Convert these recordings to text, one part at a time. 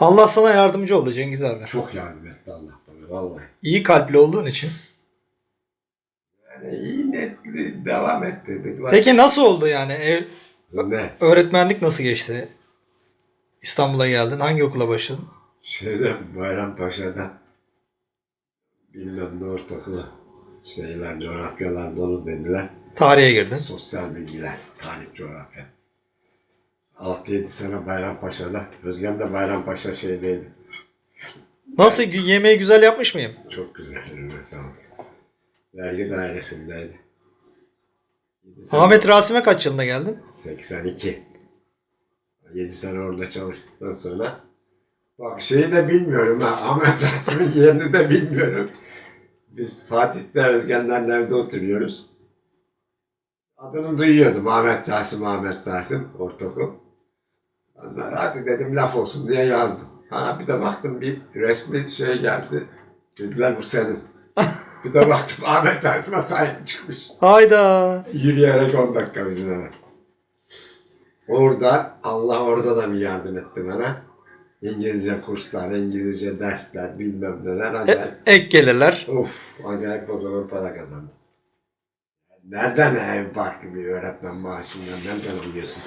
Allah sana yardımcı oldu Cengiz abi. Çok yardım etti Allah bana vallahi. İyi kalpli olduğun için. Yani iyi netli devam ettirdik. Peki nasıl oldu yani? Ev, Ne? öğretmenlik nasıl geçti? İstanbul'a geldin. Hangi okula başladın? Şeyde Bayrampaşa'da bilmem ne ortaokulu şeyler, coğrafyalar dolu dediler. Tarihe girdin. Sosyal bilgiler, tarih, coğrafya. 6-7 sene Bayrampaşa'da. Özgen de Bayrampaşa şeydeydi. Nasıl? gü- Yemeği güzel yapmış mıyım? Çok güzel mesela. Vergi dairesindeydi. Yedi sene- Ahmet Rasim'e kaç yılında geldin? 82. 7 sene orada çalıştıktan sonra bak şeyi de bilmiyorum ha Ahmet Rasim'in yerini de bilmiyorum. Biz Fatih'te Özgenler'le evde oturuyoruz. Adını duyuyordum Ahmet Rasim, Ahmet Rasim ortaokul. Hadi dedim laf olsun diye yazdım. Ha bir de baktım bir resmi şey geldi. Dediler bu senin. bir de baktım Ahmet Rasim'e tayin çıkmış. Hayda. Yürüyerek 10 dakika bizim eve. Orada Allah orada da bir yardım etti bana. İngilizce kurslar, İngilizce dersler, bilmem neler E- acayip. ek gelirler. Of acayip o zaman para kazandım. Nereden ev farklı bir öğretmen maaşından nereden alıyorsun?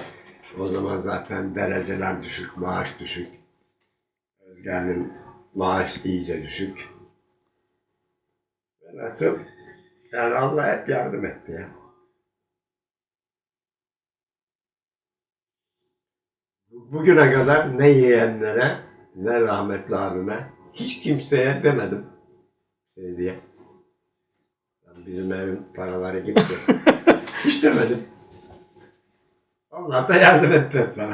O zaman zaten dereceler düşük, maaş düşük. Özgen'in maaş iyice düşük. Nasıl? Yani Allah hep yardım etti ya. Bugüne kadar ne yeğenlere ne rahmetli abime hiç kimseye demedim şey diye. Yani Bizim evin paraları gitti. hiç demedim. Allah da yardım etti bana.